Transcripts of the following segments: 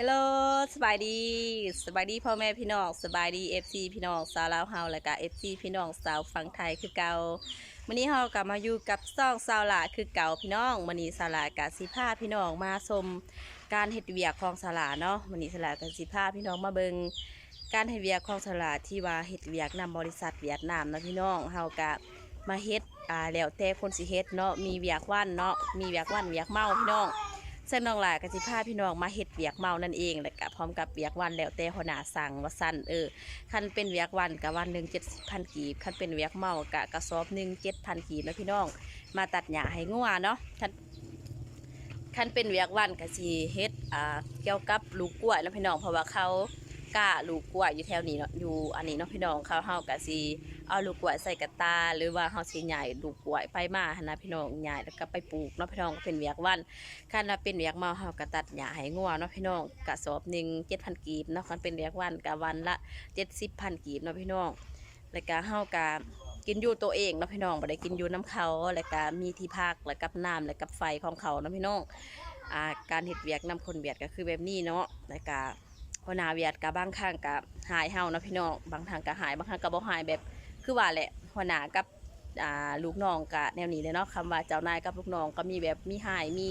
ฮัลโหลสบายดีสบายดีพ่อแม่พี่น้องสบายดีเอฟซีพี่น้องสาวลาวเฮาและก็เอฟซีพี่น้องสาวฝั่งไทยคือเก่ามื้อนี้เฮากลับมาอยู่กับซ่องสาวลาคือเก่าพี่น้องมื้อนี้สาวลากะสิพาพี่น้องมาชมการเฮ็ดเวียกของสาวลาเนาะมื้อนี้สาวลากะสิพาพี่น้องมาเบิ่งการเฮ็ดเวียกของสาวลาที่ว่าเฮ็ดเวียกนำบริษัทเวียดนามนะพี่น้องเฮากะมาเฮ็ดอ่าแล้วแต่คนสิเฮ็ดเนาะมีเวียกวันเนาะมีเวียกวันเวียกเมาพี่น้อง ซึ่งน้องหลากสิพาพี่น้องมาเฮ็ดเวียกเมานั่นเองแล้วก็พร้อมกับเวียกวันแล้วแต่หัวหน้าสั่งว่าสั้นเออคันเป็นเวียกวันกับวันหนึ่งเจ็ดพันกีบคันเป็นเวียกเมากะกระสอบหนึ่งเจ็ดพันกีบแล้วพี่น้อง มาตัดหญ้าให้งัวเนาะคันคันเป็นเวียกวันก็สิเฮ็ดอ่าเกี่ยวกับลูกกล้วยแล้วพี่น้องเพราะว่าเขา กล้าลูกกล้วยอยู่แถวนี้เนาะอยู่อันนี้เนาะพี่น้องเขาเฮาก็สิเอาลูกกล้วยใส่กระตา หรือว่าเฮาสิใหญ่ลูกกล้วยไปมาหนะพี่น้องใหญ่แล้วก็ไปปลูกเนาะพี่น้องก็เป็นเวียกวันคันว่าเป็นเวียกเมาเฮาก็ตัดหญ้าให้งัวเนาะพี่น้องกระสอบหนึ่งเจ็ดพันกีบเนาะคันเป็นเวียกวันกะวันละเจ็ดสิบพันกีบเนาะพี่น้องแล้วก็เฮาก็กินอยู่ตัวเองเนาะพี่น้องบ่ได้กินอยู่น้ำเขาแล้วก็มีที่พักแล้วกับน้ำแล้วกับไฟของเขาเนาะพี่น้องอาการเฮ็ดเวียกนำคนเวียดก็คือแบบนี้เนาะแล้วก็ หัวหน้าเวียดก็บบางครั้งก็หายเฮาเนาะพี่น้องบางทางก็หายบางครั้งก็บ่หายแบบคือว่าแหละหัวหน้ากับอ่าลูกน้องก็แนวนี้เลยเนาะคำว่าเจ้านายกับลูกน้องก็มีแบบมีหายมี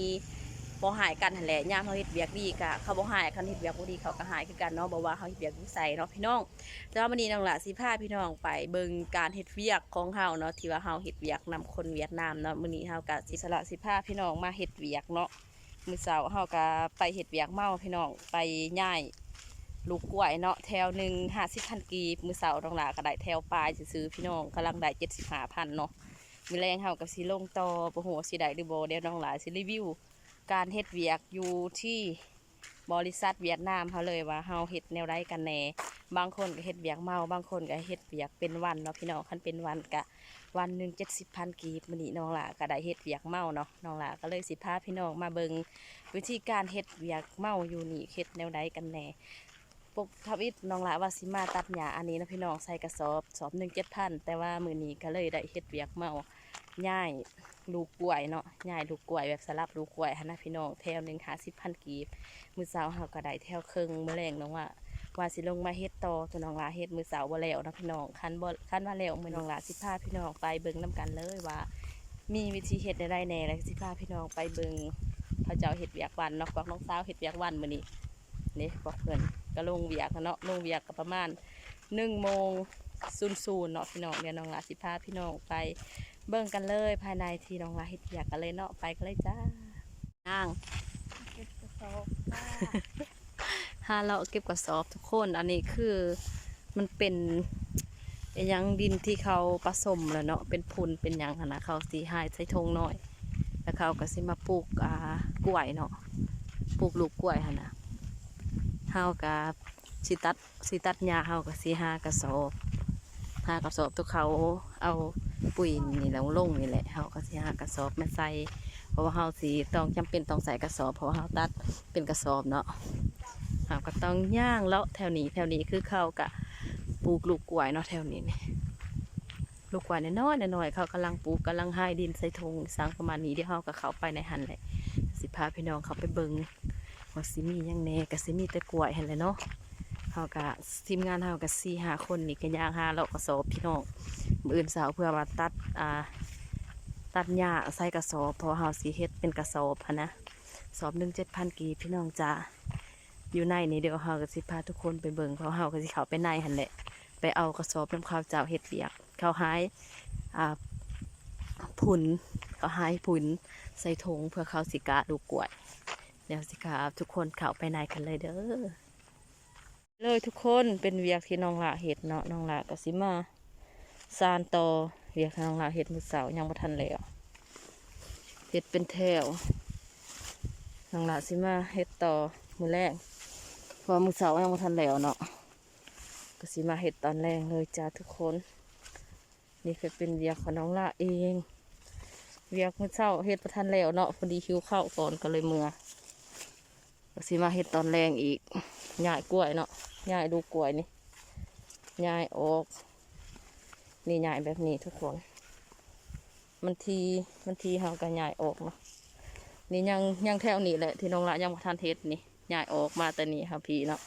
บ่หายกันแหละย่ามเขาเฮ็ดเวียกดีกะเขาบ่หายคันเฮ็ดเวียกบ่ดีเขาก็หายคือกันเนาะบ่ว่าเขาเฮ็ดเวียกนิสัยเนาะพี่น้องแต่ว่ามื้อนี้น้องละสิพาพี่น้องไปเบิ่งการเฮ็ดเวียกของเฮาเนาะที่ว่าเฮาเฮ็ดเวียกนำคนเวียดนามเนาะมื้อนี้เฮาก็สิสละสิพาพี่น้องมาเฮ็ดเวียกเนาะมื้อเช้าเฮาก็ไปเฮ็ดเวียกเมาพี่น้องไปย่าย ลูกกล้วยเนาะแถวหนึ่ง50,000กีบมือเช้าน้องหละก็ได้แถวปลายซื้อพี่น้องกำลังได้75,000เนาะมื้อแรงเฮาก็สิลงต่อบ่ฮู้ว่าสิได้หรือบ่เดียวน้องหลาสิรีวิว การเฮ็ดเวียกอยู่ที่บริษัทเวียดนามเขาเลยว่าเฮาเฮ็ดแนวใดกันแน่บางคนก็เฮ็ดเวียกเมาบางคนก็เฮ็ดเวียกเป็นวันเนาะพี่น้องคันเป็นวันก็วันหนึ่งเจ็ดสิบพันกีบมื้อนี้น้องหลาก็ได้เฮ็ดเวียกเมาเนาะน้องหลาก็เลยสิพาพี่น้องมาเบิงวิธีการเฮ็ดเวียกเมาอยู่นี่เฮ็ดแนวใดกันแน่ ปกทวิตน้องลาว่าสิมาตัดหญ้าอันนี้นะพี่น้องใส่กระสอบสอบหนึ่งเจ็ดพันแต่ว่ามือนี้ก็เลยได้เฮ็ดเวียกเมาย่ายลูกกล้วยเนาะย่ายลูกกล้วยแบบสลับลูกกล้วยหั้นะพี่น้องแถวหนึ่งหาสิบพันกีบมือเสาเฮาก็ได้แถวครึ่งมื้อแรงน้องว่าว่าสิลงมาเฮ็ดต่อตัวน้องลาเฮ็ดมือเสาบ่แล้วนาะพี่น้องคันบ่คันว่าแล้วมือน้องลาสิพาพี่น้องไปเบิ่งนํกันเลยว่า มีวิธีเฮ็ดได้แน่แล้วสิพาพี่น้องไปเบิ่งเขาเจ้าเฮ็ดเวียกวันเนาะบอกน้องสาวเฮ็ดเวียกวันมื้อนี้นี่บอกเพิ่น ก็ลงเวียกเนาะลงเวียกก็ประมาณ1โมง00เนาะพี่น้องเดี๋ยวน้องลาสิพาพี่น้องไปเบิ่งกันเลยภายในที่น้องลาเฮ็ดอยากกันเลยเนาะไปกันเลยจ้านั่งเก็บกระสอบผ้าหาเราเก็บกระสอบทุกคนอันนี้คือมันเป็นอิหยังดินที่เขาผสมแล้วเนาะเป็นพุนเป็นหยังหั้นนะเขาสีหายใส่ทงหน่อย แล้วเขาก็สิมาปลูกอ่ากล้วยเนาะปลูกลูกกล้วยหันนะ เฮากับสิตัดสิตัดหญ้าเฮากับสิหากระสอบหากระสอบทุกเขาเอาปุ๋ยนี่แล้วลงนี่แหละเฮาก็สิหากระสอบมาใส่เพราะว่าเฮาสิต้องจำเป็นต้องใส่กระสอบเพราะว่าเฮาตัดเป็นกระสอบเนาะเฮาก็ต้องย่างเลาะแถวนี้แถวนี้คือเขากะปลูกลูกกล้วยเนาะแถวนี้นี่ลูกกล้วยน้อยๆน้อยๆเขากำลังปลูกกำลังให้ดินใส่ถุงสังประมาณนี้เดี๋ยวเฮาก็เข้าไปในหันแหละสิพาพี่น้องเขาไปเบิ่ง ว่าสิมียังแน่ก็สิมีแต่กล้วยหั่นแหละเนาะเฮาก็ทีมงานเฮาก็สี่หาคนนี่ก็ย่างหาเลากระสอบพี่น้องมืออื่นเช้าเพื่อมาตัดอ่าตัดหญ้าใส่กระสอบพราะว่าเฮาสีเฮ็ดเป็นกระสอบนะสอบหนึ่งเจ็ดพันกีพี่น้องจ้าอยู่ในนี่เดี๋ยวเฮาก็สิพาทุกคนไปเบิ่งเพราะเฮาก็สิเข้าไปในหันแหละไปเอากระสอบน้ำข้าวเจ้าเฮ็ดเบียกเขาหายอ่าผุนเขาหายผุนใส่ถุงเพื่อเขาสิกะดูกล้วย เดี๋ยวสิครับทุกคนเข้าไปในกันเลยเด้อเลยทุกคนเป็นเวียกที่น้องละเฮ็ดเนาะน้องละก็สิมาซานต่อเวียกน้องละเฮ็ดมือเสายังบ่ทันแล้วเห็ดเป็นแถวหลังละสิมาเห็ดต่อมือแรกเพอมือเสายังไม่ทันแล้วเนาะก็สิมาเห็ดตอนแรกเลยจ้าทุกคน นี่คือเป็นเวียกของน้องละเอง เวียกมือเช้าเห็ดประทันแล้วเนาะพอดีคิวเข้าก่อนก็เลยเมื่อ ก็สิมาเห็ดตอนแรงอีกย่ายกล้วยเนาะย่ายดูกล้วยนี่ย่ายออกนี่ย่ายแบบนี้ทุกคน มันทีมันทีเฮากันใหญ่ออกเนาะนี่ยังยังแถวนี้แหละที่น้องละยังมาทานเทศนี่ยายออกมาแต่นี่ค่ะพี่เนาะ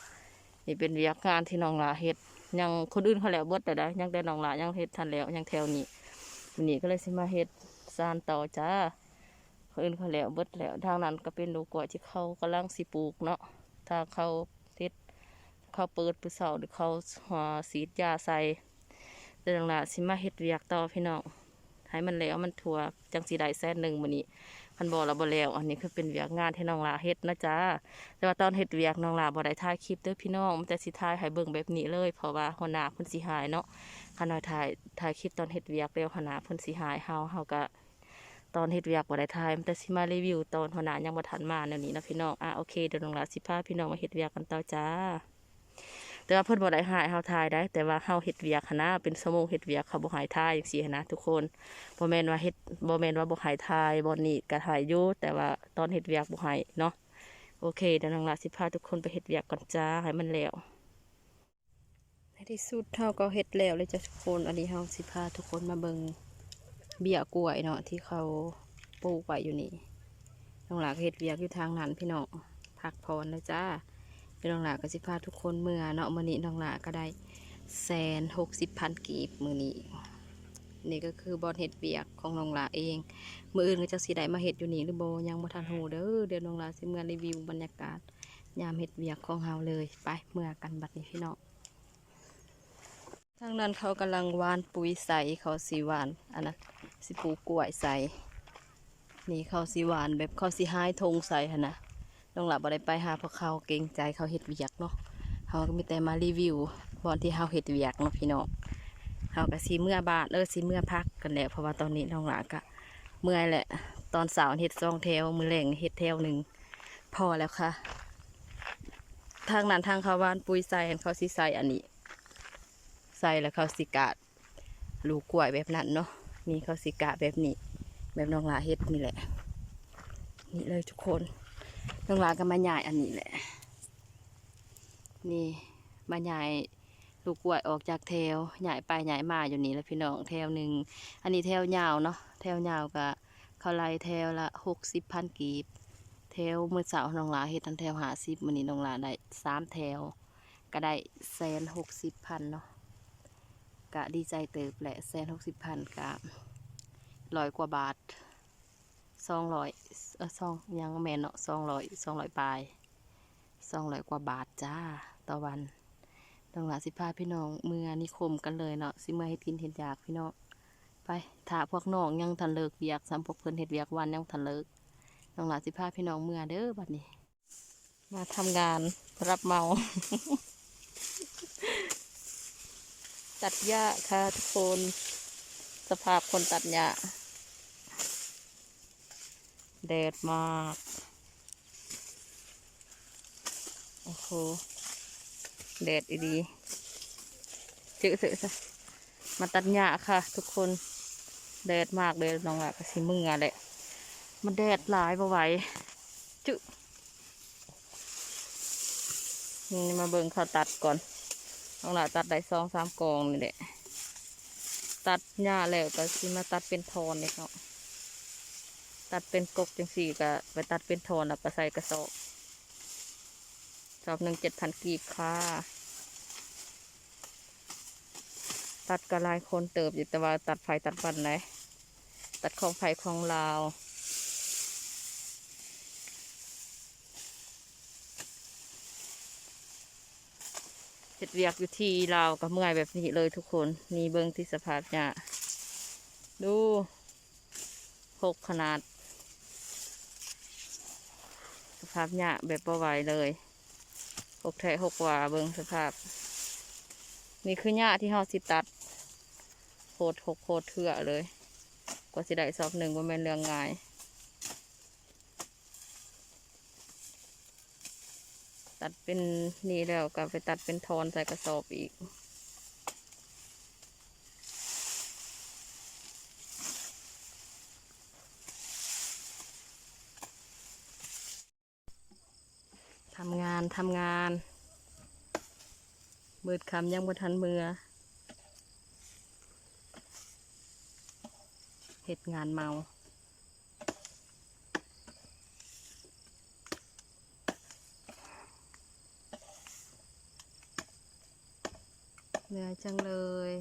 นี่เป็นเวียกงานที่น้องลาเฮ็ดยังคนอื่นเขาแล้วเบิดแต่ได้ยังแต่น้องลายังเฮ็ดทันแล้วยังแถวนี้วันนี้ก็เลยสิมาเฮ็ดซานต่อจ้า คนอื่นเขาแล้วเบิดแล้วทางนั้นก็เป็นลูกกล้วยที่เขากำลังสิปลูกเนาะถ้าเขาเฮ็ดเขาเปิดปืนเสาหรือเขาหัวสีดยาใส่แต่น้องหลาสิมาเฮ็ดเวียกต่อพี่น้องให้มันแล้วมันทั่วจังสีได้แสนหนึ่งมื้อนี้พันบอเราบ่แล้ว อันนี้คือเป็นเวียกงานที่น้องลาเฮ็ดนะจ๊ะแต่ว่าตอนเฮ็ดเวียกน้องลาบ่ได้ถ่ายคลิปเด้อพี่น้องมันแต่สิถ่ายให้เบิ่งแบบนี้เลย เพราะว่าหัวหน้าเพิ่นสิหายเนาะคันน้อยถ่ายถ่ายคลิปตอนเฮ็ดเวียกแล้วหัวหน้าเพิ่นสิหายเฮาเฮาก็ ตอนเฮ็ดเวียกบ่ได้ถ่ายมันแต่สิมารีวิวตอนหัวหน้ายังบ่ทันมาแนวนี้นะพี่น้องอะโอเคเดี๋ยวน้องลาสิพาพี่น้องมาเฮ็ดเวียกกันต่อจ้า แต่ว่าเพิ่นบ่ได้หายเฮาถ่ายได้ แต่ว่าเฮาเฮ็ดเวียกหันนะเป็นชั่วโมงเฮ็ดเวียกเขาบ่หายถ่ายจังซี่นะทุกคนบ่แม่นว่าเฮ็ดบ่แม่นว่าบ่หายทายบ่นี่ก็ถ่ายอยู่แต่ว่าตอนเฮ็ดเวียกบ่หายเนาะโอเคเดี๋ยวน้องลาสิพาทุกคนไปเฮ็ดเวียกก่อนจ้าให้มันแล้วในที่สุดเฮาก็เฮ็ดแล้วเลยจ้ะทุกคนอันนี้เฮาสิพาทุกคนมาเบิ่ง เบี้ยกล้วยเนาะที่เขาปลูกไว้อยู่นี่น้องหลาก็เฮ็ดเวียกอยู่ทางนั้นพี่น้องพักผ่อนะจ้าเดี๋ยวน้องหลาก็สิพาทุกคนเมื่อเนาะมื้อนี้น้องหลาก็ได้แสนหกสิบพันกีบมื้อนี้นี่ก็คือบอลเห็ดเบียกของน้องหลาเอง มืออื่นก็จะสีได้มาเห็ดอยู่นี่หรือโบยังบ่ทันหูเด้อเดี๋ยวน้องหลาสิเมื่อรีวิวบรรยากาศ ยามเห็ดเบียกของเฮาเลย ไปเมื่อกันบัดนี้พี่น้อง ทางนั้นเขากำลังวานปุ๋ยใส่เขาสีหวานอันนั้นสิปูกล้วยใส่นี่เขาสีหวานแบบเขาสีหายธงใส่หนะน้องหลาบ่ได้ไปหาพราะเขาเกรงใจเขาเห็ดเวียกเนาะเขาก็มีแต่มารีวิวบอนที่เฮาเห็ดเวียกเนาะพี่น้องเฮาก็สีเมื่อบาทเออสีเมื่อพักกันแหละเพราะว่าตอนนี้น้องหลากะเมื่อยแหละ ตอนสาวเฮ็ดซองแถวมือแรงเฮ็ดแถวหนึ่งพอแล้วค่ะ ทางนั้นทางเขาวานปุยใส่เขาสิใส่อันนี้ ใส่แล้วเขาสิกาดลูกกล้วยแบบนั้นเนาะนี่เขาสิกาแบบนี้ แบบน้องลาเฮ็ดนี่แหละ นี่เลยทุกคนน้องลาก็มาใหย่อันนี้แหละ นี่มาใหย่ลูกกล้วยออกจากแถวใหญ่ไปใหญ่มาอยู่นี่แล้วพี่น้องแถวหนึ่งอันนี้แถวยาวเนาะแถวยาวก็เขาไล่แถวละหกสิบพันกีบแถวเมื่อเสาร์น้องลาเฮ็ดทันแถวหาสิบมื้อนี้น้องลาได้สามแถวก็ได้แสนหกสิบพันเนาะ ก็ดีใจเติบแหละแสนหกสิบพันก็ร้อยกว่าบาทสองร้อยเออสองยังแมนเนาะสองร้อยสองร้อยปลายสองร้อยกว่าบาทจ้าต่อวันน้องหลาสิพาพี่น้องเมื่อนิคมกันเลยเนาะสิเมื่อให้กินเห็ดอยากพี่น้องไปถ้าพวกน้องยังทันเลิกเวียกสามพวกเพิ่นเห็ดเวียกวันยังทันเลิกน้องหลาสิพาพี่น้องเมื่อเด้อบัดนี้ มาทำงานรับเมา ตัดหญ้าค่ะทุกคน สภาพคนตัดหญ้าแดดมาก โอ้โห แดดดีๆจอเถอซะมาตัดหญ้าค่ะ ทุกคน แดดมากเลยน้องหลากระสิมึงอะแหละมันแดดหลายปะไหวจุนี่มาเบิ่งเขาตัดก่อน น้องหลาตัดได้สองสามกองนี่แหละ ตัดหญ้าแล้วก็สิมาตัดเป็นทอนนี่เนาะตัดเป็นกกจังสี่ก็ไปตัดเป็นทอนแล้วก็ใส่กระสอบสอบหนึ่งเจ็ดพันกีบค่ะ ตัดกระลายคนเติบอยู่แต่ว่าตัดไฟตัดฟันไหนตัดของไฟของลาว เห็ดเวียกอยู่ที่ลาวกับเมื่อยแบบนี้เลยทุกคนนี่เบิ้งที่สภาพเนี่ยดูหกขนาด สภาพเนี่ยแบบประไวเลยหกแทะหกว่าเบิ่งสภาพ นี่คือหญ้าที่เฮาสิตัดโคตรหกโคตรเถื่อเลย กว่าสิได้สอบหนึ่งว่าแม่นเรื่องง่าย ตัดเป็นนี่แล้วก็ไปตัดเป็นทอนใส่กระสอบอีก ทำงานทำงานมืดคำยังบ่ทันเมือเหตุงานเมา เหนื่อยจังเลย